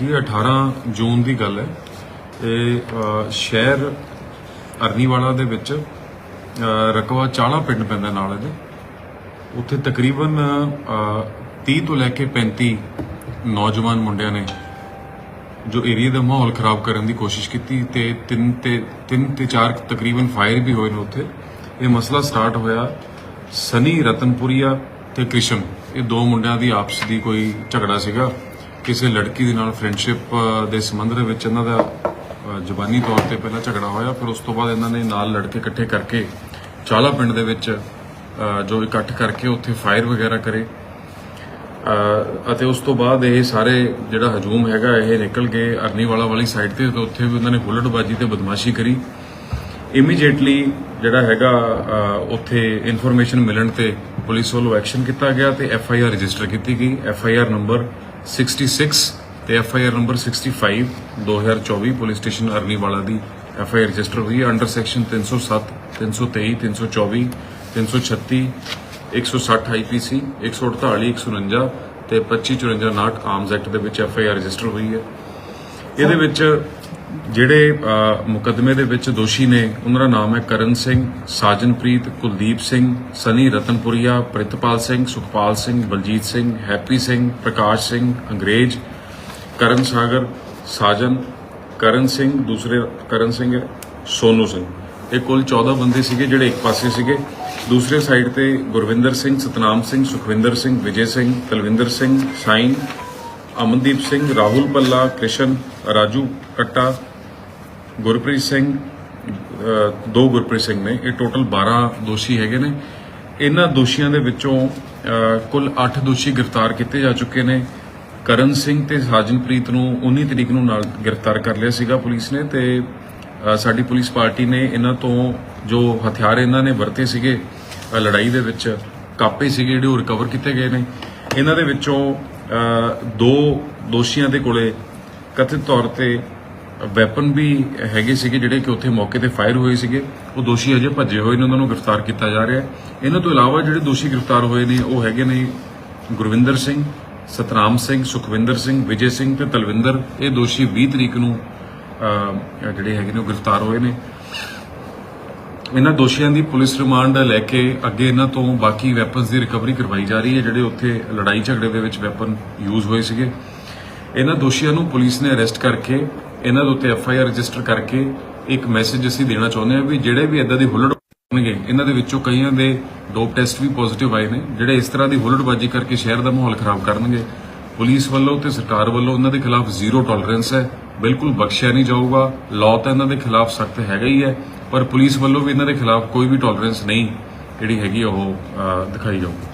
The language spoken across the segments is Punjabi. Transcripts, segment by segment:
ਜੀ ਇਹ 18 ਜੂਨ ਦੀ ਗੱਲ ਹੈ। ਇਹ ਸ਼ਹਿਰ ਅਰਨੀਵਾਲਾ ਦੇ ਵਿੱਚ ਰਕਵਾ ਚਾਲਾ ਪਿੰਡ ਪੈਂਦਾ ਨਾਲ ਇਹਦੇ। ਉੱਥੇ ਤਕਰੀਬਨ ਅ, 30 ਤੋਂ ਲੈ ਕੇ 35 ਨੌਜਵਾਨ ਮੁੰਡਿਆਂ ਨੇ ਜੋ ਏਰੀਆ ਦਾ ਮਾਹੌਲ ਖਰਾਬ ਕਰਨ ਦੀ ਕੋਸ਼ਿਸ਼ ਕੀਤੀ ਤੇ ਤਿੰਨ ਤੇ ਤਿੰਨ ਤੇ ਚਾਰ ਤਕਰੀਬਨ ਫਾਇਰ ਵੀ ਹੋਏ ਨੇ ਉੱਥੇ। ਇਹ ਮਸਲਾ ਸਟਾਰਟ ਹੋਇਆ ਸਨੀ ਰਤਨਪੁਰੀਆ ਤੇ ਕ੍ਰਿਸ਼ਨ। ਇਹ ਦੋ ਮੁੰਡਿਆਂ ਦੀ ਆਪਸ ਦੀ ਕੋਈ ਝਗੜਾ ਸੀਗਾ। ਕਿਸੇ ਲੜਕੀ ਦੇ ਨਾਲ ਫਰੈਂਡਸ਼ਿਪ ਦੇ ਸੰਬੰਧ ਦੇ ਵਿੱਚ ਇਹਨਾਂ ਦਾ ਅ, ਜ਼ੁਬਾਨੀ ਤੌਰ ਤੇ ਪਹਿਲਾਂ ਝਗੜਾ ਹੋਇਆ ਫਿਰ ਉਸ ਤੋਂ ਬਾਅਦ ਇਹਨਾਂ ਨੇ ਨਾਲ ਲੜਕੇ ਇਕੱਠੇ ਕਰਕੇ ਚਾਲਾ ਪਿੰਡ ਦੇ ਵਿੱਚ ਜੋ ਇਕੱਠ ਕਰਕੇ ਉੱਥੇ ਫਾਇਰ ਵਗੈਰਾ ਕਰੇ। ਅਤੇ ਉਸ ਤੋਂ ਬਾਅਦ ਇਹ ਸਾਰੇ ਜਿਹੜਾ ਹਜੂਮ ਹੈਗਾ ਇਹ ਨਿਕਲ ਗਏ ਅਰਨੀਵਾਲਾ ਵਾਲੀ ਸਾਈਡ ਤੇ ਤੇ ਉੱਥੇ ਵੀ ਉਹਨਾਂ ਨੇ ਹੁੱਲੜਬਾਜੀ ਤੇ ਬਦਮਾਸ਼ੀ ਕਰੀ। ਇਮੀਡੀਏਟਲੀ ਜਿਹੜਾ ਹੈਗਾ ਉੱਥੇ ਇਨਫੋਰਮੇਸ਼ਨ ਮਿਲਣ ਤੇ ਪੁਲਿਸ ਵੱਲੋਂ ਐਕਸ਼ਨ ਕੀਤਾ ਗਿਆ ਤੇ ਐਫ ਆਈ ਆਰ ਰਜਿਸਟਰ ਕੀਤੀ ਗਈ। ਐਫ ਆਈ ਆਰ ਨੰਬਰ 66, ਤੇ F I R number 65 2024 police station Arniwala the F I R register ਹੋਈ ਹੈ ਅੰਡਰ ਸੈਕਸ਼ਨ 307 323 324 336 160 ਆਈਪੀਸੀ 148 149 ਤੇ 2554 ਨਾਟ ਆਰਮਸ ਐਕਟ ਦੇ ਵਿੱਚ ਐਫ ਆਈ ਆਰ ਰਜਿਸਟਰ ਹੋਈ ਹੈ। ਇਹਦੇ ਵਿੱਚ ਜਿਹੜੇ ਅ, ਮੁਕੱਦਮੇ ਦੇ ਵਿੱਚ ਦੋਸ਼ੀ ਨੇ ਉਹਨਾਂ ਦਾ ਨਾਮ ਹੈ ਕਰਨ ਸਿੰਘ ਸਾਜਨਪ੍ਰੀਤ ਕੁਲਦੀਪ ਸਿੰਘ ਸਨੀ ਰਤਨਪੁਰੀਆ ਪ੍ਰਿਤਪਾਲ ਸਿੰਘ ਸੁਖਪਾਲ ਸਿੰਘ ਬਲਜੀਤ ਸਿੰਘ ਹੈਪੀ ਸਿੰਘ ਪ੍ਰਕਾਸ਼ ਸਿੰਘ ਅੰਗਰੇਜ਼ ਕਰਨ ਸਾਗਰ ਸਾਜਨ ਕਰਨ ਸਿੰਘ ਦੂਸਰੇ ਕਰਨ ਸਿੰਘ ਹੈ, ਸੋਨੂ ਸਿੰਘ। ਇਹ ਕੁੱਲ 14 ਬੰਦੇ ਸੀਗੇ ਜਿਹੜੇ ਇੱਕ ਪਾਸੇ ਸੀਗੇ। ਦੂਸਰੇ ਸਾਈਡ ਤੇ ਗੁਰਵਿੰਦਰ ਸਿੰਘ ਸਤਨਾਮ ਸਿੰਘ ਸੁਖਵਿੰਦਰ ਸਿੰਘ ਵਿਜੇ ਸਿੰਘ ਤਲਵਿੰਦਰ ਸਿੰਘ ਸਾਈਨ ਅਮਨਦੀਪ ਸਿੰਘ ਰਾਹੁਲ ਪੱਲਾ ਕ੍ਰਿਸ਼ਨ ਰਾਜੂ ਕੱਟਾ, ਗੁਰਪ੍ਰੀਤ ਸਿੰਘ ਦੋ ਗੁਰਪ੍ਰੀਤ ਸਿੰਘ ਨੇ, ਇਹ ਟੋਟਲ 12 ਦੋਸ਼ੀ ਹੈਗੇ ਨੇ। ਇਹਨਾਂ ਦੋਸ਼ੀਆਂ ਦੇ ਵਿੱਚੋਂ ਕੁੱਲ 8 ਦੋਸ਼ੀ ਗ੍ਰਿਫਤਾਰ ਕੀਤੇ ਜਾ ਚੁੱਕੇ ਨੇ। ਕਰਨ ਸਿੰਘ ਤੇ ਸਾਜਨਪ੍ਰੀਤ ਨੂੰ 19 ਤਰੀਕ ਨੂੰ ਨਾਲ ਗ੍ਰਿਫਤਾਰ ਕਰ ਲਿਆ ਸੀਗਾ ਪੁਲਿਸ ਨੇ ਤੇ ਸਾਡੀ ਪੁਲਿਸ ਪਾਰਟੀ ਨੇ ਇਹਨਾਂ ਤੋਂ ਜੋ ਹਥਿਆਰ ਇਹਨਾਂ ਨੇ ਵਰਤੇ ਸੀਗੇ ਲੜਾਈ ਦੇ ਵਿੱਚ ਕਾਪੇ ਸੀਗੇ ਜਿਹੜੇ ਉਹ ਰਿਕਵਰ ਕੀਤੇ ਗਏ ਨੇ। ਇਹਨਾਂ ਦੇ ਵਿੱਚੋਂ ਦੋ ਦੋਸ਼ੀਆਂ ਦੇ ਕੋਲੇ ਕਥਿਤ ਤੌਰ ਤੇ ਵੈਪਨ ਵੀ ਹੈਗੇ ਸੀਗੇ ਜਿਹੜੇ ਕਿ ਉੱਥੇ ਮੌਕੇ ਤੇ ਫਾਇਰ ਹੋਏ ਸੀਗੇ। ਉਹ ਦੋਸ਼ੀ ਅਜੇ ਭੱਜੇ ਹੋਏ ਨੇ, ਉਹਨਾਂ ਨੂੰ ਗ੍ਰਿਫਤਾਰ ਕੀਤਾ ਜਾ ਰਿਹਾ ਹੈ। ਇਹਨਾਂ ਤੋਂ ਇਲਾਵਾ ਜਿਹੜੇ ਦੋਸ਼ੀ ਗ੍ਰਿਫਤਾਰ ਹੋਏ ਨੇ, ਉਹ ਹੈਗੇ ਨੇ ਗੁਰਵਿੰਦਰ ਸਿੰਘ, ਸਤਨਾਮ ਸਿੰਘ, ਸੁਖਵਿੰਦਰ ਸਿੰਘ, ਵਿਜੇ ਸਿੰਘ ਤੇ ਤਲਵਿੰਦਰ। ਇਹ ਦੋਸ਼ੀ 20 ਤਰੀਕ ਨੂੰ ਜਿਹੜੇ ਹੈਗੇ ਨੇ, ਉਹ ਗ੍ਰਿਫਤਾਰ ਹੋਏ ਨੇ। ਇਹਨਾਂ ਦੋਸ਼ੀਆਂ ਦੀ ਪੁਲਿਸ ਰਿਮਾਂਡ ਲੈ ਕੇ ਅੱਗੇ ਇਹਨਾਂ ਤੋਂ ਬਾਕੀ ਵੈਪਨਸ ਦੀ ਰਿਕਵਰੀ ਕਰਵਾਈ ਜਾ ਰਹੀ ਹੈ, ਜਿਹੜੇ ਉੱਥੇ ਲੜਾਈ ਝਗੜੇ ਦੇ ਵਿੱਚ ਵੈਪਨ ਯੂਜ਼ ਹੋਏ ਸੀਗੇ। ਇਹਨਾਂ ਦੋਸ਼ੀਆਂ ਨੂੰ ਪੁਲਿਸ ਨੇ ਅਰੈਸਟ ਕਰਕੇ, ਇਹਨਾਂ ਦੇ ਉੱਤੇ ਐਫ ਆਈ ਆਰ ਰਜਿਸਟਰ ਕਰਕੇ ਇੱਕ ਮੈਸੇਜ ਅਸੀਂ ਦੇਣਾ ਚਾਹੁੰਦੇ ਹਾਂ ਵੀ ਜਿਹੜੇ ਵੀ ਇਦਾਂ ਦੀ ਹੁੱਲੜ ਕਰਨਗੇ ਇਹਨਾਂ ਦੇ ਵਿੱਚੋਂ ਕਈਆਂ ਦੇ ਡੋਪ ਟੈਸਟ ਵੀ ਪੋਜ਼ਿਟਿਵ ਆਏ ਨੇ, ਜਿਹੜੇ ਇਸ ਤਰ੍ਹਾਂ ਦੀ ਹੁੱਲੜਬਾਜ਼ੀ ਕਰਕੇ ਸ਼ਹਿਰ ਦਾ ਮਾਹੌਲ ਖਰਾਬ ਕਰਨਗੇ। ਪੁਲਿਸ ਵੱਲੋਂ ਤੇ ਸਰਕਾਰ ਵੱਲੋਂ ਉਹਨਾਂ ਦੇ ਖਿਲਾਫ ਜ਼ੀਰੋ ਟੋਲਰੈਂਸ ਹੈ, ਬਿਲਕੁਲ ਬਖਸ਼ਿਆ ਨਹੀਂ ਜਾਊਗਾ ਲਾਅ ਤਾਂ ਇਹਨਾਂ ਦੇ ਖਿਲਾਫ ਸਖਤ ਹੈਗਾ ਹੀ ਹੈ, ਪਰ ਪੁਲਿਸ ਵੱਲੋਂ ਵੀ ਇਹਨਾਂ ਦੇ ਖਿਲਾਫ ਕੋਈ ਵੀ ਟੋਲਰੈਂਸ ਨਹੀਂ, ਜਿਹੜੀ ਹੈਗੀ ਉਹ ਦਿਖਾਈ ਜਾਊਗੀ।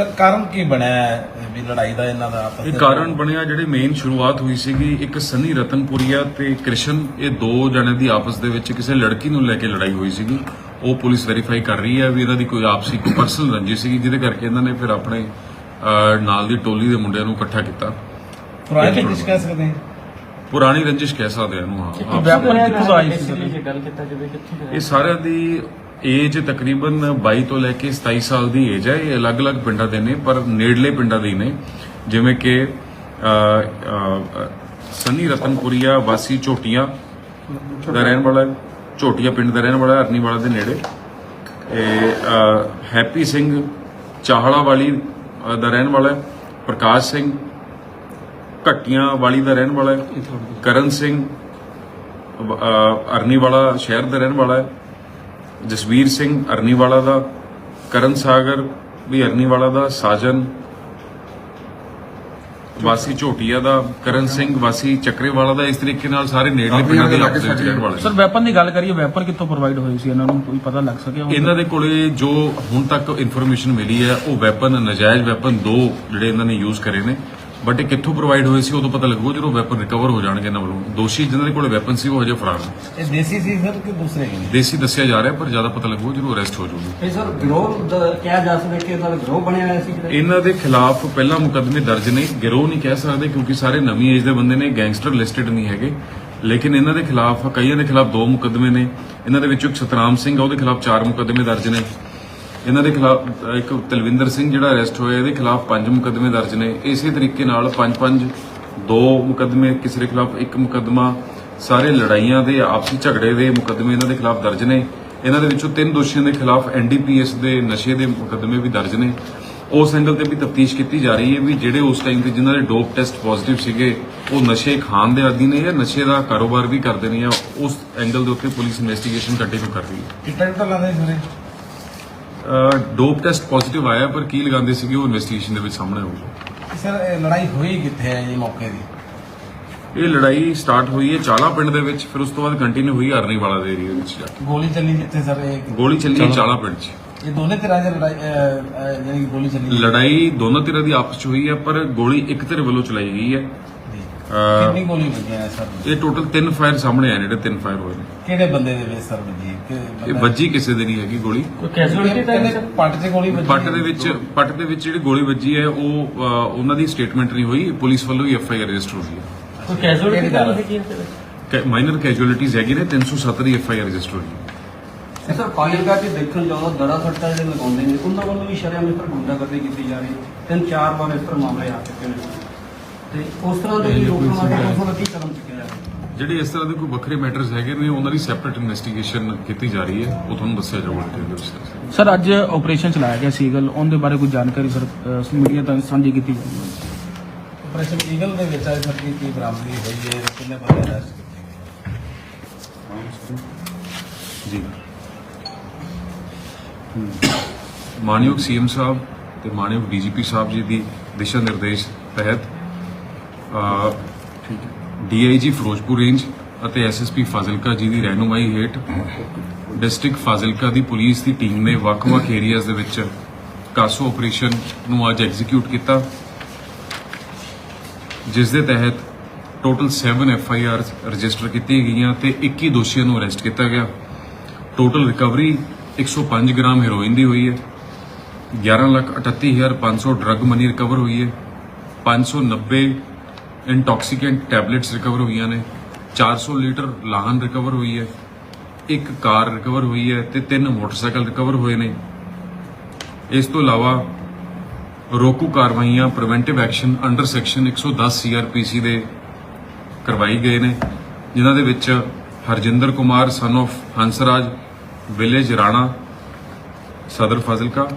ਸਰ ਕਾਰਨ ਕੀ ਬਣਿਆ ਵੀ ਲੜਾਈ ਦਾ ਇਹਨਾਂ ਦਾ ਆਪਸ ਇਹ ਕਾਰਨ ਬਣਿਆ ਜਿਹੜੇ ਮੇਨ ਸ਼ੁਰੂਆਤ ਹੋਈ ਸੀਗੀ ਇੱਕ ਸਨੀ ਰਤਨਪੁਰੀਆ ਤੇ ਕ੍ਰਿਸ਼ਨ ਇਹ ਦੋ ਜਣਿਆਂ ਦੀ ਆਪਸ ਦੇ ਵਿੱਚ ਕਿਸੇ ਲੜਕੀ ਨੂੰ ਲੈ ਕੇ ਲੜਾਈ ਹੋਈ ਸੀਗੀ। ਉਹ ਪੁਲਿਸ ਵੈਰੀਫਾਈ ਕਰ ਰਹੀ ਹੈ ਵੀ ਇਹਨਾਂ ਦੀ ਕੋਈ ਆਪਸੀ ਪਰਸਨਲ ਰੰਜਿਸ਼ ਸੀਗੀ ਜਿਹਦੇ ਕਰਕੇ ਇਹਨਾਂ ਨੇ ਫਿਰ ਆਪਣੇ ਅਹ, ਨਾਲ ਦੀ ਟੋਲੀ ਦੇ ਮੁੰਡਿਆਂ ਨੂੰ ਇਕੱਠਾ ਕੀਤਾ। ਪੁਰਾਣੇ ਰੰਜਿਸ਼ ਕਹਿ ਸਕਦੇ ਹਾਂ? ਪੁਰਾਣੀ ਰੰਜਿਸ਼ ਕਹਿ ਸਕਦੇ ਹਾਂ ਇਹਨੂੰ ਹਾਂ ਆਪਸੀ। ਇਹ ਸਾਰਿਆਂ ਦੀ ਏਜ ਤਕਰੀਬਨ 22 ਤੋਂ ਲੈ ਕੇ 27 ਸਾਲ ਦੀ ਏਜ ਹੈ। ਇਹ ਅਲੱਗ-ਅਲੱਗ ਪਿੰਡਾਂ ਦੇ ਨੇ ਪਰ ਨੇੜਲੇ ਪਿੰਡਾਂ ਦੇ ਹੀ ਨੇ। ਜਿਵੇਂ ਕਿ ਸਨੀ ਰਤਨਪੁਰੀਆ ਵਾਸੀ ਝੋਟੀਆਂ ਦਾ ਰਹਿਣ ਵਾਲਾ। ਝੋਟੀਆਂ ਪਿੰਡ ਦਾ ਰਹਿਣ ਵਾਲਾ ਹੈ, ਅਰਨੀਵਾਲਾ ਦੇ ਨੇੜੇ। ਇਹ ਹੈਪੀ ਸਿੰਘ ਚਾਹਲਾ ਵਾਲੀ ਦਾ ਰਹਿਣ ਵਾਲਾ। ਪ੍ਰਕਾਸ਼ ਸਿੰਘ ਘੱਟੀਆਂ ਵਾਲੀ ਦਾ ਰਹਿਣ ਵਾਲਾ ਕਰਨ ਸਿੰਘ ਅ, ਅਰਨੀਵਾਲਾ ਸ਼ਹਿਰ ਦਾ ਰਹਿਣ ਵਾਲਾ ਹੈ। ਜਸਵੀਰ ਸਿੰਘ ਅਰਨੀਵਾਲਾ ਦਾ ਕਰਨ ਸਾਗਰ ਵੀ ਅਰਨੀਵਾਲਾ ਦਾ ਸਾਜਨ ਵਾਸੀ ਝੋਟੀਆ ਦਾ ਕਰਨ ਸਿੰਘ ਵਾਸੀ ਚੱਕਰੇਵਾਲਾ ਦਾ ਇਸ ਤਰੀਕੇ ਨਾਲ ਸਾਰੇ ਨੇੜਲੇ ਪਿੰਡਾਂ ਦੇ ਵਿੱਚ ਰਹਿਣ ਵਾਲੇ ਸਰ ਵੈਪਨ ਦੀ ਗੱਲ ਕਰੀਏ ਵੈਪਨ ਕਿੱਥੋਂ ਪ੍ਰੋਵਾਈਡ ਹੋਏ ਸੀ? ਇਹਨਾਂ ਨੂੰ ਕੋਈ ਪਤਾ ਲੱਗ ਸਕਿਆ ਇਹਨਾਂ ਦੇ ਕੋਲੇ ਜੋ ਹੁਣ ਤੱਕ ਇਨਫੋਰਮੇਸ਼ਨ ਮਿਲੀ ਹੈ ਉਹ ਵੈਪਨ ਨਜਾਇਜ਼ ਵੈਪਨ ਦੋ ਜਿਹੜੇ ਇਹਨਾਂ ਨੇ ਯੂਜ਼ ਕਰੇ ਨੇ। ਬਟ ਇਹ ਕਿੱਥੋਂ ਪ੍ਰੋਵਾਈਡ ਹੋਏ ਸੀ ਉਦੋਂ ਪਤਾ ਲੱਗੂ ਜਦੋਂ ਵੈਪਨ ਰਿਕਵਰ ਹੋ ਜਾਣਗੇ ਇਹਨਾਂ ਵੱਲੋਂ ਦੋਸ਼ੀ ਜਿਨ੍ਹਾਂ ਦੇ ਕੋਲੇ ਵੈਪਨ ਸੀ ਉਹ ਹਜੇ ਫਰਾਰ ਨੇ। ਇਹ ਦੇਸੀ ਸੀ ਸਰ ਕਿ ਦੂਸਰੇ ਨੇ ਦੇਸੀ ਦੱਸਿਆ ਜਾ ਰਿਹਾ ਪਰ ਜ਼ਿਆਦਾ ਪਤਾ ਲੱਗੂ ਜਦੋਂ ਅਰੈਸਟ ਹੋ ਜਾਊਗੀ। ਇਹ ਸਰ ਗਰੋਹ ਦਾ ਕਿਹਾ ਜਾ ਸਕਦਾ ਕਿ ਉਹਦਾ ਗਰੋਹ ਬਣਿਆ ਹੋਇਆ ਸੀ ਜਿਹੜਾ ਇਹਨਾਂ ਦੇ ਖਿਲਾਫ ਪਹਿਲਾਂ ਮੁਕੱਦਮੇ ਦਰਜ ਨੇ ਗਿਰੋਹ ਨਹੀਂ ਕਹਿ ਸਕਦੇ ਕਿਉਂਕਿ ਸਾਰੇ ਨਵੀਂ ਏਜ ਦੇ ਬੰਦੇ ਨੇ ਗੈਂਗਸਟਰ ਲਿਸਟਡ ਨਹੀਂ ਹੈਗੇ। ਲੇਕਿਨ ਇਹਨਾਂ ਦੇ ਖਿਲਾਫ ਕਈਆਂ ਦੇ ਖਿਲਾਫ ਦੋ ਮੁਕੱਦਮੇ ਨੇ। ਇਹਨਾਂ ਦੇ ਵਿੱਚੋਂ ਇੱਕ ਸਤਨਾਮ ਸਿੰਘ ਆ ਉਹਦੇ ਖਿਲਾਫ ਚਾਰ ਮੁਕੱਦਮੇ ਦਰਜ ਨੇ। ਇਹਨਾਂ ਦੇ ਖਿਲਾਫ ਇੱਕ ਤਲਵਿੰਦਰ ਸਿੰਘ ਜਿਹੜਾ ਅਰੈਸਟ ਹੋਇਆ, ਇਹਦੇ ਖਿਲਾਫ ਪੰਜ ਮੁਕੱਦਮੇ ਦਰਜ ਨੇ। ਇਸੇ ਤਰੀਕੇ ਨਾਲ ਪੰਜ ਪੰਜ, ਦੋ ਮੁਕੱਦਮੇ ਕਿਸੇ ਦੇ ਖਿਲਾਫ, ਇੱਕ ਮੁਕੱਦਮਾ ਸਾਰੇ ਲੜਾਈਆਂ ਦੇ, ਆਪਸੀ ਝਗੜੇ ਦੇ ਮੁਕੱਦਮੇ ਇਹਨਾਂ ਦੇ ਖਿਲਾਫ ਦਰਜ ਨੇ। ਇਹਨਾਂ ਦੇ ਵਿੱਚੋਂ ਤਿੰਨ ਦੋਸ਼ੀਆਂ ਦੇ ਖਿਲਾਫ ਐਨਡੀਪੀਐਸ ਦੇ ਨਸ਼ੇ ਦੇ ਮੁਕੱਦਮੇ ਵੀ ਦਰਜ ਨੇ। ਉਸ ਐਂਗਲ ਤੇ ਵੀ ਤਫਤੀਸ਼ ਕੀਤੀ ਜਾ ਰਹੀ ਹੈ ਵੀ ਜਿਹੜੇ ਉਸ ਟਾਈਮ ਤੇ ਜਿਨ੍ਹਾਂ ਦੇ ਡੋਪ ਟੈਸਟ ਪੋਜ਼ਿਟਿਵ ਸੀਗੇ, ਉਹ ਨਸ਼ੇ ਖਾਣ ਦੇ ਆਦੀ ਨੇ ਜਾਂ ਨਸ਼ੇ ਦਾ ਕਾਰੋਬਾਰ ਵੀ ਕਰਦੇ ਨੇ ਉਸ ਐਂਗਲ ਦੇ ਉੱਤੇ ਪੁਲਿਸ ਇਨਵੈਸਟੀਗੇਸ਼ਨ ਕੰਟੀਨਿਊ ਕਰ ਰਹੀ ਹੈ। ਕਿੱਟਾ ਕਿੱਟਾ ਲਾਉਂਦੇ ਸੀ ਡੋਪ ਟੈਸਟ ਪੋਜ਼ਿਟਿਵ ਆਇਆ ਪਰ ਕੀ ਲਗਾਉਂਦੇ ਸੀਗੇ ਉਹ ਇਨਵੈਸਟੀਗੇਸ਼ਨ ਦੇ ਵਿੱਚ ਸਾਹਮਣੇ ਆਊਗਾ। ਸਰ ਇਹ ਲੜਾਈ ਹੋਈ ਕਿੱਥੇ ਹੈ ਜੀ ਮੌਕੇ ਦੀ? ਇਹ ਲੜਾਈ ਸਟਾਰਟ ਹੋਈ ਹੈ ਚਾਲਾ ਪਿੰਡ ਦੇ ਵਿੱਚ ਫਿਰ ਉਸ ਤੋਂ ਬਾਅਦ ਕੰਟੀਨਿਊ ਹੋਈ ਅਰਨੀ ਵਾਲਾ ਦੇ ਏਰੀਆ ਵਿੱਚ ਜਾ ਕੇ। ਗੋਲੀ ਚੱਲੀ ਜਿੱਥੇ ਸਰ ਇਹ ਗੋਲੀ ਚੱਲੀ ਹੈ ਚਾਲਾ। ਪਿੰਡ 'ਚ। ਇਹ ਦੋਨੇ ਤਰ੍ਹਾਂ ਦੀ ਲੜਾਈ ਅਹ, ਕਿ ਗੋਲੀ ਚੱਲੀ। ਲੜਾਈ ਦੋਨੋਂ ਧਿਰਾਂ ਦੀ ਆਪਸ 'ਚ ਹੋਈ ਹੈ ਪਰ ਗੋਲੀ ਇੱਕ ਧਿਰ ਵੱਲੋਂ ਚਲਾਈ ਗਈ ਹੈ। ਕਿੰਨੀ ਗੋਲੀ ਸਰ? ਇਹ ਟੋਟਲ ਤਿੰਨ ਫਾਇਰ ਸਾਹਮਣੇ ਆਏ ਨੇ ਜਿਹੜੇ ਤਿੰਨ ਫਾਇਰ ਹੋਏ ਨੇ। ਕਿਹੜੇ ਬੰਦੇ ਦੇ ਵਿੱਚ ਸਰ ਵੱਜੀ? ਕਿ ਇਹ ਵੱਜੀ ਕਿਸੇ ਦੇ ਨਹੀਂ ਹੈਗੀ ਗੋਲੀ। ਕੋਈ ਕੈਜੂਅਲਟੀ ਤਾਂ ਨਹੀਂ ਸਰ? ਪੱਟ 'ਚ ਗੋਲੀ ਵੱਜੀ? ਪੱਟ ਦੇ ਵਿੱਚ ਪੱਟ ਦੇ ਵਿੱਚ ਜਿਹੜੀ ਗੋਲੀ ਵੱਜੀ ਹੈ ਉਹ ਉਹਨਾਂ ਦੀ ਸਟੇਟਮੈਂਟ ਨਹੀਂ ਹੋਈ। ਪੁਲਿਸ ਵੱਲੋਂ ਹੀ ਐਫ ਆਈ ਆਰ ਰਜਿਸਟਰ ਹੋਈ ਹੈ। ਕੋਈ ਕੈਜੂਅਲਟੀ ਤਾਂ ਨਹੀਂ ਹੈਗੀ ਇਹਦੇ ਵਿੱਚ ਮਾਈਨਰ ਕੈਜੂਅਲਟੀਜ਼ ਹੈਗੀ ਨੇ 307 ਦੀ ਐਫ ਆਈ ਆਰ ਰਜਿਸਟਰ ਹੋਈ ਹੈ। ਇਹ ਸਰ ਫਾਜ਼ਿਲਕਾ ਚ ਦੇਖਣ ਜਾਓ ਦੜਾ ਸੱਟਾ ਜਿਹੜੇ ਲਗਾਉਂਦੇ ਨੇ ਉਹਨਾਂ ਵੱਲੋਂ ਵੀ ਸ਼ਰਿਆਮ ਇਸ ਤਰ੍ਹਾਂ ਗੁੰਡਾਗਰਦੀ ਕੀਤੀ ਜਾ ਰਹੀ ਹੈ। ਤਿੰਨ ਚਾਰ ਵਾਰ ਇਸ ਤਰ੍ਹਾਂ ਮਾਮਲੇ ਆ ਚੁੱਕੇ ਨੇ। ਤੇ ਉਸ ਤਰ੍ਹਾਂ ਦੇ ਵੀ ਰੋਕਣ ਵਾਸਤੇ ਉਸ ਵੱਲੋਂ ਕੀ ਕਦਮ ਚੁੱਕਿਆ ਜਾ ਰਿਹਾ ਜਿਹੜੇ ਇਸ ਤਰ੍ਹਾਂ ਦੇ ਕੋਈ ਵੱਖਰੇ ਮੈਟਰਸ ਹੈਗੇ ਨੇ ਉਹਨਾਂ ਦੀ ਸੈਪਰੇਟ ਇਨਵੈਸਟੀਗੇਸ਼ਨ ਕੀਤੀ ਜਾ ਰਹੀ ਹੈ। ਉਹ ਤੁਹਾਨੂੰ ਦੱਸਿਆ ਜਾਊਗਾ ਡਿਟੇਲ ਦੇ ਵਿੱਚ। ਸਰ ਅੱਜ ਆਪਰੇਸ਼ਨ ਚਲਾਇਆ ਗਿਆ ਸੀਗਲ। ਉਹਦੇ ਬਾਰੇ ਕੋਈ ਜਾਣਕਾਰੀ ਸਰ ਮੀਡੀਆ ਤੱਕ ਸਾਂਝੀ ਕੀਤੀ ਜਾਊਗੀ। ਆਪਰੇਸ਼ਨ ਈਗਲ ਦੇ ਵਿੱਚ ਅੱਜ ਸਰ ਕੀ ਬਰਾਮਦਗੀ ਹੋਈ ਹੈ ਕਿੰਨੇ ਬੰਦੇ ਅਰੈਸਟ ਕੀਤੇ ਗਏ ਜੀ। ਮਾਨਯੋਗ ਸੀਐਮ ਸਾਹਿਬ ਤੇ ਮਾਨਯੋਗ ਡੀਜੀਪੀ ਸਾਹਿਬ ਜੀ ਦੀ ਦਿਸ਼ਾ ਨਿਰਦੇਸ਼ ਤਹਿਤ ਡੀਆਈਜੀ ਫਿਰੋਜ਼ਪੁਰ ਰੇਂਜ ਅਤੇ ਐਸਐਸਪੀ ਫਾਜ਼ਿਲਕਾ ਜੀ ਦੀ ਰਹਿਨੁਮਾਈ ਹੇਠ ਡਿਸਟ੍ਰਿਕਟ ਫਾਜ਼ਿਲਕਾ ਦੀ ਪੁਲਿਸ ਦੀ ਟੀਮ ਨੇ ਵੱਖ-ਵੱਖ ਏਰੀਆਜ਼ ਦੇ ਵਿੱਚ ਕਾਸੋ ਆਪਰੇਸ਼ਨ ਨੂੰ ਅੱਜ ਐਗਜ਼ੀਕਿਊਟ ਕੀਤਾ, ਜਿਸ ਦੇ ਤਹਿਤ total 7 F I R register ਕੀਤੀਆਂ ਗਈਆਂ ਤੇ 21 ਦੋਸ਼ੀਆਂ ਨੂੰ ਅਰੈਸਟ ਕੀਤਾ ਗਿਆ। ਟੋਟਲ ਰਿਕਵਰੀ 105 ਗ੍ਰਾਮ ਹੈਰੋਇਨ ਦੀ ਹੋਈ ਹੈ 1138500 ਡਰੱਗ ਮਨੀ ਰਿਕਵਰ ਹੋਈ ਹੈ 590 ਇੰਟੌਕਸੀਕੈਂਟ ਟੈਬਲੇਟਸ ਰਿਕਵਰ ਹੋਈਆਂ ਨੇ। 400 ਲੀਟਰ ਲਾਹਨ ਰਿਕਵਰ ਹੋਈ ਹੈ। ਇੱਕ ਕਾਰ ਰਿਕਵਰ ਹੋਈ ਹੈ ਤੇ ਤਿੰਨ ਮੋਟਰਸਾਈਕਲ ਰਿਕਵਰ ਹੋਏ ਨੇ। ਇਸ ਤੋਂ ਇਲਾਵਾ ਰੋਕੂ ਕਾਰਵਾਈਆਂ preventive action under section 110 CRPC ਦੇ ਕਰਵਾਈ ਗਏ ਨੇ, ਜਿਨ੍ਹਾਂ ਦੇ ਵਿੱਚ Harjinder Kumar son of Hansraj village Rana, Sadar Fazilka,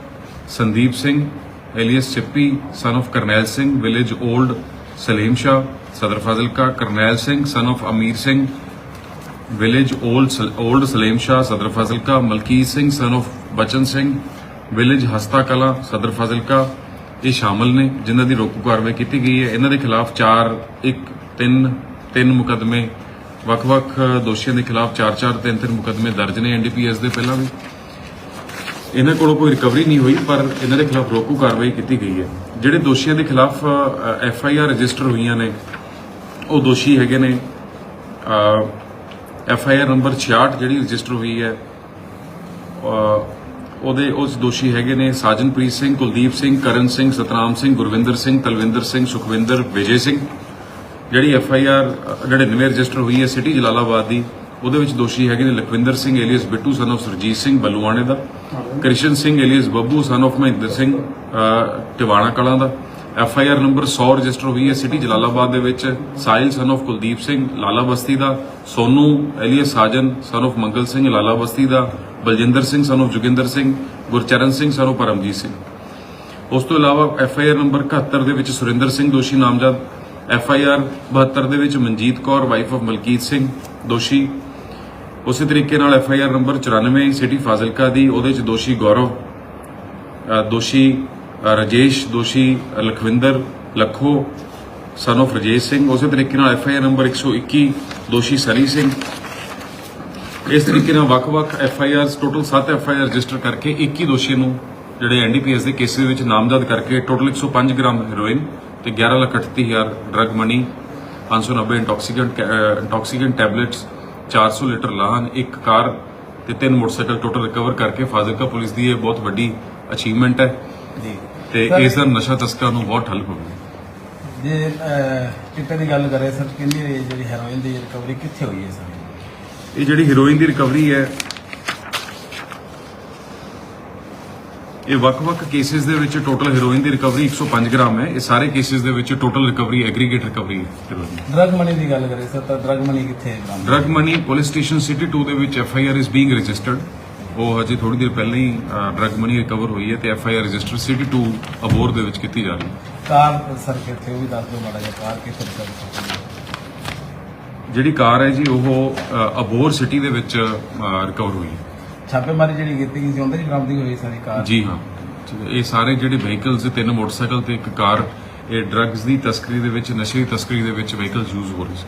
Sandeep Singh alias Chippi son of Karnail Singh village old Salim Shah Sadar Fazilka Karnail Singh son of Amir Singh village old old Salim Shah Sadar Fazilka Malkit Singh son of Bachan Singh village ਹਸਤਾ ਕਲਾ, ਸਦਰ ਫਾਜ਼ਿਲਕਾ ਇਹ ਸ਼ਾਮਲ ਨੇ, ਜਿਨ੍ਹਾਂ ਦੀ ਰੋਕੂ ਕਾਰਵਾਈ ਕੀਤੀ ਗਈ ਹੈ। ਇਹਨਾਂ ਦੇ ਖਿਲਾਫ 4 1 3 ਤਿੰਨ ਮੁਕਦਮੇ, ਵੱਖ-ਵੱਖ ਦੋਸ਼ੀਆਂ ਦੇ ਖਿਲਾਫ 4-4 3-3 ਮੁਕਦਮੇ ਦਰਜ ਨੇ ਐਨਡੀਪੀਐਸ ਦੇ ਪਹਿਲਾਂ ਵੀ। ਇਹਨਾਂ ਕੋਲੋਂ ਕੋਈ ਰਿਕਵਰੀ ਨਹੀਂ ਹੋਈ, ਪਰ ਇਹਨਾਂ ਦੇ ਖਿਲਾਫ ਰੋਕੂ ਕਾਰਵਾਈ ਕੀਤੀ ਗਈ ਹੈ। ਜਿਹੜੇ ਦੋਸ਼ੀਆਂ ਦੇ ਖਿਲਾਫ ਐਫ ਆਈ ਆਰ ਰਜਿਸਟਰ ਹੋਈਆਂ ਨੇ, ਉਹ ਦੋਸ਼ੀ ਹੈਗੇ ਨੇ ਐਫ ਆਈ ਆਰ ਨੰਬਰ 66 ਜਿਹੜੀ ਰਜਿਸਟਰ ਹੋਈ ਹੈ ਉਹਦੇ, ਉਸ ਦੋਸ਼ੀ ਹੈਗੇ ਨੇ ਸਾਜਨਪ੍ਰੀਤ ਸਿੰਘ, ਕੁਲਦੀਪ ਸਿੰਘ, ਕਰਨ ਸਿੰਘ, ਸਤਨਾਮ ਸਿੰਘ, ਗੁਰਵਿੰਦਰ ਸਿੰਘ, ਤਲਵਿੰਦਰ ਸਿੰਘ, ਸੁਖਵਿੰਦਰ, ਵਿਜੇ ਸਿੰਘ। ਜਿਹੜੀ ਐਫ ਆਈ ਆਰ 99 ਰਜਿਸਟਰ ਹੋਈ ਹੈ ਸਿਟੀ ਜਲਾਲਾਬਾਦ ਦੀ, ਉਹਦੇ ਵਿੱਚ ਦੋਸ਼ੀ ਹੈਗੇ ਨੇ Lakhwinder Singh, alias Bittu son of Surjit Singh, ਬੱਲੂਆਣੇ the. Krishan Singh alias Babbu son of Mohinder Singh Tiwana Kalan the. F I R number 100 register ਹੋਈ ਹੈ ਸਿਟੀ ਜਲਾਲਾਬਾਦ ਦੇ ਵਿੱਚ। Sahil son of Kuldeep Singh Lala Basti the. Sonu alias Sajan son of Mangal Singh Lala Basti the. Baljinder Singh son of Joginder Singh, Gurcharan Singh son of Paramjit Singh. ਉਸ ਤੋਂ ਇਲਾਵਾ ਐਫ ਆਈ ਆਰ ਨੰਬਰ 71 ਦੇ ਵਿੱਚ ਸੁਰਿੰਦਰ ਸਿੰਘ, ਦੋਸ਼ੀ ਨਾਮਜ਼ਦ। ਐਫ ਆਈ ਆਰ 72 ਦੇ ਵਿੱਚ ਮਨਜੀਤ ਕੌਰ ਵਾਈਫ ਆਫ ਮਲਕੀਤ ਸਿੰਘ, ਦੋਸ਼ੀ ਉਸੇ ਤਰੀਕੇ ਨਾਲ F I R number 94 city Fazilka ਦੀ ਉਹਦੇ 'ਚ ਦੋਸ਼ੀ ਗੌਰਵ ਦੋਸ਼ੀ ਅ, ਰਾਜੇਸ਼ ਦੋਸ਼ੀ ਲਖਵਿੰਦਰ ਲੱਖੋ ਸਨ of ਰਜੇਸ਼ ਸਿੰਘ ਉਸੇ ਤਰੀਕੇ ਨਾਲ ਐਫ ਆਈ ਆਰ ਨੰਬਰ 121 ਦੋਸ਼ੀ ਸਨੀ ਸਿੰਘ। ਇਸ ਤਰੀਕੇ ਨਾਲ ਵੱਖ-ਵੱਖ F I R total 7 F I R register ਕਰਕੇ 21 ਦੋਸ਼ੀ ਨੂੰ ਜਿਹੜੇ ਐਨਡੀਪੀਐਸ ਦੇ ਕੇਸਿਸ ਵਿੱਚ ਨਾਮਜ਼ਦ ਕਰਕੇ ਟੋਟਲ 105 ਗ੍ਰਾਮ ਹੈਰੋਇਨ ਤੇ 1138000 drug money 590 intoxicant intoxicant tablets 400 litre ਲਾਹਨ ਇੱਕ ਕਾਰ ਤੇ ਤਿੰਨ ਮੋਟਰਸਾਈਕਲ ਟੋਟਲ ਰਿਕਵਰ ਕਰਕੇ ਫਾਜ਼ਿਲਕਾ ਪੁਲਿਸ ਦੀ ਇਹ ਬਹੁਤ ਵੱਡੀ ਅਚੀਵਮੈਂਟ ਹੈ। ਜੀ। ਤੇ ਇਸ ਦਾ ਨਸ਼ਾ ਤਸਕਰਾਂ ਨੂੰ ਬਹੁਤ ਹੈਲਪ ਹੋਵੇਗੀ ਜੇ ਚਿੱਟੇ ਦੀ ਗੱਲ ਕਰੇ ਸਰ ਕਿੰਨੀ ਜਿਹੜੀ ਹੈਰੋਇਨ ਦੀ ਰਿਕਵਰੀ ਕਿੱਥੇ ਹੋਈ ਹੈ ਸਰ? ਇਹ ਜਿਹੜੀ ਹੀਰੋਇਨ ਦੀ ਰਿਕਵਰੀ ਹੈ ਇਹ ਵੱਖ-ਵੱਖ ਕੇਸਿਸ ਦੇ ਵਿੱਚ ਟੋਟਲ ਹੈਰੋਇਨ ਦੀ ਰਿਕਵਰੀ 105 ਗ੍ਰਾਮ ਹੈ। ਇਹ ਸਾਰੇ ਕੇਸਿਸ ਦੇ ਵਿੱਚ ਟੋਟਲ ਰਿਕਵਰੀ ਐਗਰੀਗੇਟ ਰਿਕਵਰੀ ਹੈ। ਹੈਰੋਇਨ ਡਰਗ ਮਨੀ ਦੀ ਗੱਲ ਕਰੇ ਸਰ ਤਾਂ ਡਰਗ ਮਨੀ ਕਿੱਥੇ ਹੈ drug money police station city 2 ਦੇ ਵਿੱਚ F I R is being registered ਉਹ ਹਜੇ ਥੋੜੀ ਦੇਰ ਪਹਿਲਾਂ ਹੀ ਡਰਗ ਮਨੀ ਰਿਕਵਰ ਹੋਈ ਹੈ ਤੇ F I R register city 2 Abohar ਦੇ ਵਿੱਚ ਕੀਤੀ ਜਾ ਰਹੀ ਹੈ। ਕਾਰ ਸਰ ਕਿੱਥੇ ਉਹ ਵੀ ਦੱਸ ਦਿਓ ਮਾੜਾ ਜਿਹਾ ਕਾਰ ਕਿੱਥੇ ਸਰ? ਜਿਹੜੀ ਕਾਰ ਹੈ ਜੀ ਉਹ ਅਬੋਰ ਸਿਟੀ ਦੇ ਵਿੱਚ ਰਿਕਵਰ ਹੋਈ ਹੈ। ਛਾਪੇਮਾਰੀ ਜਿਹੜੀ ਕੀਤੀ ਗਈ ਸੀ ਉਹਦੇ ਚ ਬਰਾਮਦੀ ਹੋਈ ਸਾਰੀ ਕਾਰ। ਜੀ ਹਾਂ। ਠੀਕ ਹੈ। ਇਹ ਸਾਰੇ ਜਿਹੜੇ ਵਹੀਕਲਸ ਤਿੰਨ ਮੋਟਰਸਾਈਕਲ ਤੇ ਇੱਕ ਕਾਰ ਇਹ ਡਰੱਗਸ ਦੀ ਤਸਕਰੀ ਦੇ ਵਿੱਚ ਨਸ਼ੇ ਦੀ ਤਸਕਰੀ ਦੇ ਵਿੱਚ ਵਹੀਕਲਸ ਯੂਜ਼ ਹੋ ਰਹੇ ਸੀ।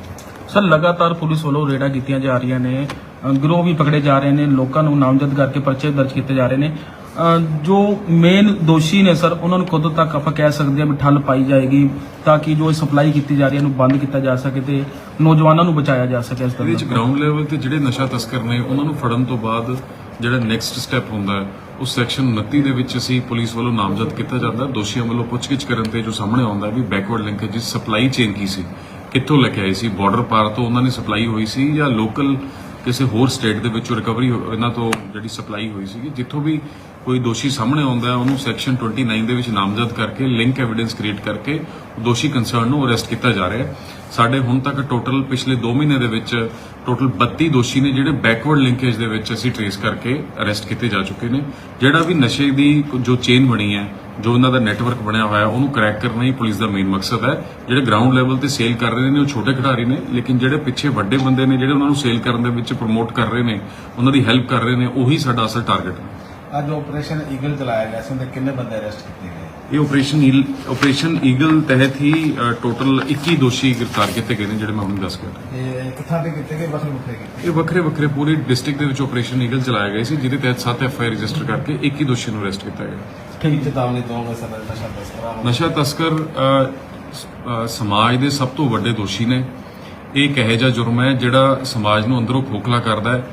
ਸਰ ਲਗਾਤਾਰ ਪੁਲਿਸ ਵੱਲੋਂ ਰੇਡਾਂ ਕੀਤੀਆਂ ਜਾ ਰਹੀਆਂ ਨੇ ਅ, ਗਿਰੋਹ ਵੀ ਪਕੜੇ ਜਾ ਰਹੇ ਨੇ ਲੋਕਾਂ ਨੂੰ ਨਾਮਜ਼ਦ ਕਰਕੇ ਪਰਚੇ ਦਰਜ ਕੀਤੇ ਜਾ ਰਹੇ ਨੇ। ਅ, ਜੋ ਮੇਨ ਦੋਸ਼ੀ ਨੇ ਸਰ ਉਹਨਾਂ ਨੂੰ ਕਦੋਂ ਤੱਕ ਆਪਾਂ ਕਹਿ ਸਕਦੇ ਹਾਂ ਵੀ ਠੱਲ ਪਾਈ ਜਾਏਗੀ ਤਾਂ ਕਿ ਜੋ ਸਪਲਾਈ ਕੀਤੀ ਜਾ ਰਹੀ ਹੈ ਇਹਨੂੰ ਬੰਦ ਕੀਤਾ ਜਾ ਸਕੇ ਤੇ ਨੌਜਵਾਨਾਂ ਨੂੰ ਬਚਾਇਆ ਜਾ ਸਕੇ ਇਸ ਇਹਦੇ ਤਰ੍ਹਾਂ ਵਿੱਚ ਗਰਾਊਂਡ ਲੈਵਲ ਤੇ ਜਿਹੜੇ ਨਸ਼ਾ ਤਸਕਰ ਨੇ ਉਹਨਾਂ ਨੂੰ ਫੜਨ ਤੋਂ ਬਾਅਦ ਜਿਹੜਾ ਨੈਕਸਟ ਸਟੈਪ ਹੁੰਦਾ ਹੈ ਉਹ ਸੈਕਸ਼ਨ 29 ਦੇ ਵਿੱਚ ਅਸੀਂ ਪੁਲਿਸ ਵੱਲੋਂ ਨਾਮਜ਼ਦ ਕੀਤਾ ਜਾਂਦਾ ਦੋਸ਼ੀਆਂ ਵੱਲੋਂ ਪੁੱਛਗਿੱਛ ਕਰਨ ਤੇ ਜੋ ਸਾਹਮਣੇ ਆਉਂਦਾ ਹੈ ਵੀ ਬੈਕਵਰਡ ਲਿੰਕੇਜ ਸਪਲਾਈ ਚੇਨ ਕੀ ਸੀ, ਕਿੱਥੋਂ ਲੈ ਕੇ ਆਏ ਸੀ ਬਾਰਡਰ ਪਾਰ ਤੋਂ ਉਹਨਾਂ ਨੇ ਸਪਲਾਈ ਹੋਈ ਸੀ ਜਾਂ ਲੋਕਲ ਕਿਸੇ ਹੋਰ ਸਟੇਟ ਦੇ ਵਿੱਚੋਂ ਰਿਕਵਰੀ ਇਹਨਾਂ ਤੋਂ ਜਿਹੜੀ ਸਪਲਾਈ ਹੋਈ ਸੀ ਜਿੱਥੋਂ ਵੀ ਕੋਈ ਦੋਸ਼ੀ ਸਾਹਮਣੇ ਆਉਂਦਾ ਹੈ, ਉਹਨੂੰ ਸੈਕਸ਼ਨ 29 ਦੇ ਵਿੱਚ ਨਾਮਜ਼ਦ ਕਰਕੇ ਲਿੰਕ ਐਵੀਡੈਂਸ ਕ੍ਰੀਏਟ ਕਰਕੇ ਦੋਸ਼ੀ ਕੰਸਰਨ ਨੂੰ ਅਰੈਸਟ ਕੀਤਾ ਜਾ ਰਿਹਾ ਹੈ। ਸਾਡੇ ਹੁਣ ਤੱਕ ਟੋਟਲ ਪਿਛਲੇ 2 ਮਹੀਨੇ ਦੇ ਵਿੱਚ ਟੋਟਲ 32 ਦੋਸ਼ੀ ਨੇ ਜਿਹੜੇ ਬੈਕਵਰਡ ਲਿੰਕੇਜ ਦੇ ਵਿੱਚ ਅਸੀਂ ਟਰੇਸ ਕਰਕੇ ਅਰੈਸਟ ਕੀਤੇ ਜਾ ਚੁੱਕੇ ਨੇ। ਜਿਹੜਾ ਵੀ ਨਸ਼ੇ ਦੀ ਜੋ ਚੇਨ ਬਣੀ ਹੈ, ਜੋ ਉਹਨਾਂ ਦਾ ਨੈਟਵਰਕ ਬਣਿਆ ਹੋਇਆ ਉਹਨੂੰ ਕਰੈਕ ਕਰਨਾ ਹੀ ਪੁਲਿਸ ਦਾ ਮੇਨ ਮਕਸਦ ਹੈ। ਜਿਹੜੇ ਗਰਾਊਂਡ ਲੈਵਲ ਤੇ ਸੇਲ ਕਰ ਰਹੇ ਨੇ, ਉਹ ਛੋਟੇ ਖਿਡਾਰੀ ਨੇ, ਲੇਕਿਨ ਜਿਹੜੇ ਪਿੱਛੇ ਵੱਡੇ ਬੰਦੇ ਨੇ, ਜਿਹੜੇ ਉਹਨਾਂ ਨੂੰ ਸੇਲ ਕਰਨ ਦੇ ਵਿੱਚ ਪ੍ਰਮੋਟ ਕਰ ਰਹੇ ਨੇ, ਉਹਨਾਂ ਦੀ ਹੈਲਪ ਕਰ ਰਹੇ ਨੇ, ਉਹੀ ਸਾਡਾ ਅਸਲ ਟਾਰਗੇਟ ਹੈ। ਅੱਜ ਆਪਰੇਸ਼ਨ ਈਗਲ ਚਲਾਇਆ ਗਿਆ ਸੀ ਉਹਦੇ ਕਿੰਨੇ ਬੰਦੇ ਅਰੈਸਟ ਕੀਤੇ ਗਏ? ਇਹ ਆਪਰੇਸ਼ਨ ਈਲ ਆਪਰੇਸ਼ਨ ਈਗਲ ਤਹਿਤ ਹੀ ਟੋਟਲ 21 ਦੋਸ਼ੀ ਗ੍ਰਿਫਤਾਰ ਕੀਤੇ ਗਏ ਨੇ ਜਿਹੜੇ ਮੈਂ ਹੁਣ ਦੱਸ ਗਿਆ ਇਹ ਕਿੱਥਾਂ ਤੇ ਕੀਤੇ ਗਏ ਵੱਖਰੇ ਵੱਖਰੇ ਕੀਤੇ ਇਹ ਵੱਖਰੇ ਵੱਖਰੇ ਪੂਰੀ ਡਿਸਟ੍ਰਿਕਟ ਦੇ ਵਿੱਚ ਆਪਰੇਸ਼ਨ ਈਗਲ ਚਲਾਇਆ ਗਿਆ ਸੀ ਜਿਹਦੇ ਤਹਿਤ 7 ਐਫ ਆਈ ਰਜਿਸਟਰ ਕਰਕੇ 21 ਦੋਸ਼ੀ ਨੂੰ ਅਰੈਸਟ ਕੀਤਾ ਗਿਆ। ਕੀ ਚੇਤਾਵਨੀ ਦੋਗੇ ਸਰ ਨਸ਼ਾ ਤਸਕਰਾਂ ਨਸ਼ਾ ਤਸਕਰ ਸਮਾਜ ਦੇ ਸਭ ਤੋਂ ਵੱਡੇ ਦੋਸ਼ੀ ਨੇ। ਇਹ ਇੱਕ ਇਹੋ ਜਿਹਾ ਜੁਰਮ ਹੈ ਜਿਹੜਾ ਸਮਾਜ ਨੂੰ ਅੰਦਰੋਂ ਖੋਖਲਾ ਕਰਦਾ ਹੈ।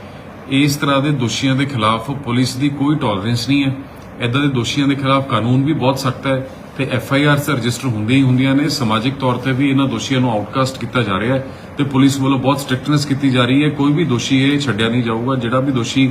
ਇਸ ਤਰ੍ਹਾਂ ਦੇ ਦੋਸ਼ੀਆਂ ਦੇ ਖਿਲਾਫ ਪੁਲਿਸ ਦੀ ਕੋਈ ਟੋਲਰੈਂਸ ਨਹੀਂ ਹੈ। ਇਦਾਂ ਦੇ ਦੋਸ਼ੀਆਂ ਦੇ ਖਿਲਾਫ ਕਾਨੂੰਨ ਵੀ ਬਹੁਤ ਸਖਤ ਹੈ ਤੇ ਐਫ ਆਈ ਆਰ ਰਜਿਸਟਰ ਹੁੰਦੀਆਂ ਹੀ ਹੁੰਦੀਆਂ ਨੇ। ਸਮਾਜਿਕ ਤੌਰ ਤੇ ਵੀ ਇਹਨਾਂ ਦੋਸ਼ੀਆਂ ਨੂੰ ਆਊਟਕਾਸਟ ਕੀਤਾ ਜਾ ਰਿਹਾ ਹੈ ਤੇ ਪੁਲਿਸ ਵੱਲੋਂ ਬਹੁਤ ਸਟ੍ਰਿਕਟਨੈਸ ਕੀਤੀ ਜਾ ਰਹੀ ਹੈ। ਕੋਈ ਵੀ ਦੋਸ਼ੀ ਇਹ ਛੱਡਿਆ ਨਹੀਂ ਜਾਊਗਾ। ਜਿਹੜਾ ਵੀ ਦੋਸ਼ੀ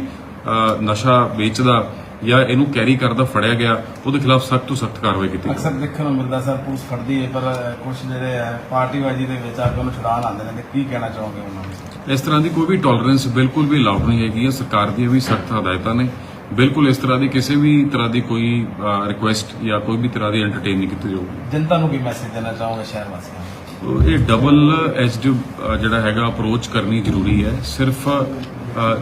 ਨਸ਼ਾ ਵੇਚਦਾ ਜਾਂ ਇਹਨੂੰ ਕੈਰੀ ਕਰਦਾ, ਫੜਿਆ ਗਿਆ, ਉਹਦੇ ਖਿਲਾਫ ਸਖਤ ਤੋਂ ਸਖਤ ਕਾਰਵਾਈ ਕੀਤੀ ਜਾਊਗੀ ਅਕਸਰ ਦੇਖਣ ਨੂੰ ਮਿਲਦਾ, ਸਰ, ਪੁਲਿਸ ਫੜਦੀ ਹੈ, ਪਰ ਕੁਝ ਜਿਹੜੇ ਪਾਰਟੀਬਾਜ਼ੀ ਦੇ ਵਿੱਚ ਆ ਕੇ ਉਹਨੂੰ ਛੁਡਾਉਣ ਆਉਂਦੇ ਨੇ। ਤੇ ਕੀ ਕਹਿਣਾ ਚਾਹੋਗੇ ਉਹਨਾਂ ਨੂੰ? ਇਸ ਤਰ੍ਹਾਂ ਦੀ ਕੋਈ ਵੀ ਟੋਲਰੈਂਸ ਬਿਲਕੁਲ ਵੀ ਅਲਾਉਡ ਨਹੀਂ ਹੈਗੀ ਹੈ। ਸਰਕਾਰ ਦੀਆਂ ਵੀ ਸਖਤ ਹਦਾਇਤਾਂ ਨੇ। ਬਿਲਕੁਲ ਇਸ ਤਰ੍ਹਾਂ ਦੀ ਕਿਸੇ ਵੀ ਤਰ੍ਹਾਂ ਦੀ ਕੋਈ ਰਿਕੁਐਸਟ ਜਾਂ ਕੋਈ ਵੀ ਤਰ੍ਹਾਂ ਦੀ ਐਂਟਰਟੇਨ ਨਹੀਂ ਕੀਤੀ ਜਾਊਗੀ। ਜਨਤਾ ਨੂੰ ਕੀ ਮੈਸੇਜ ਦੇਣਾ ਚਾਹੋਗੇ ਸ਼ਹਿਰ ਵਾਸੀਆਂ ਨੂੰ? ਇਹ ਡਬਲ ਐਜਡ ਜਿਹੜਾ ਹੈਗਾ ਅਪਰੋਚ ਕਰਨੀ ਜ਼ਰੂਰੀ ਹੈ। ਸਿਰਫ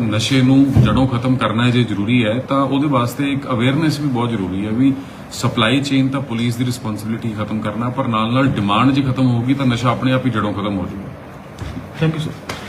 ਨਸ਼ੇ ਨੂੰ ਜੜੋਂ ਖਤਮ ਕਰਨਾ ਜੇ ਜ਼ਰੂਰੀ ਹੈ ਤਾਂ ਉਹਦੇ ਵਾਸਤੇ ਇੱਕ ਅਵੇਅਰਨੈਸ ਵੀ ਬਹੁਤ ਜ਼ਰੂਰੀ ਹੈ ਵੀ ਸਪਲਾਈ ਚੇਨ ਤਾਂ ਪੁਲਿਸ ਦੀ ਰਿਸਪੌਂਸਿਬਿਲਿਟੀ ਖਤਮ ਕਰਨਾ ਪਰ ਨਾਲ ਨਾਲ ਡਿਮਾਂਡ ਜੇ ਖਤਮ ਹੋਊਗੀ ਤਾਂ ਨਸ਼ਾ ਆਪਣੇ ਆਪ ਹੀ ਜੜੋਂ ਖਤਮ ਹੋ ਜਾਊਗਾ। Thank you sir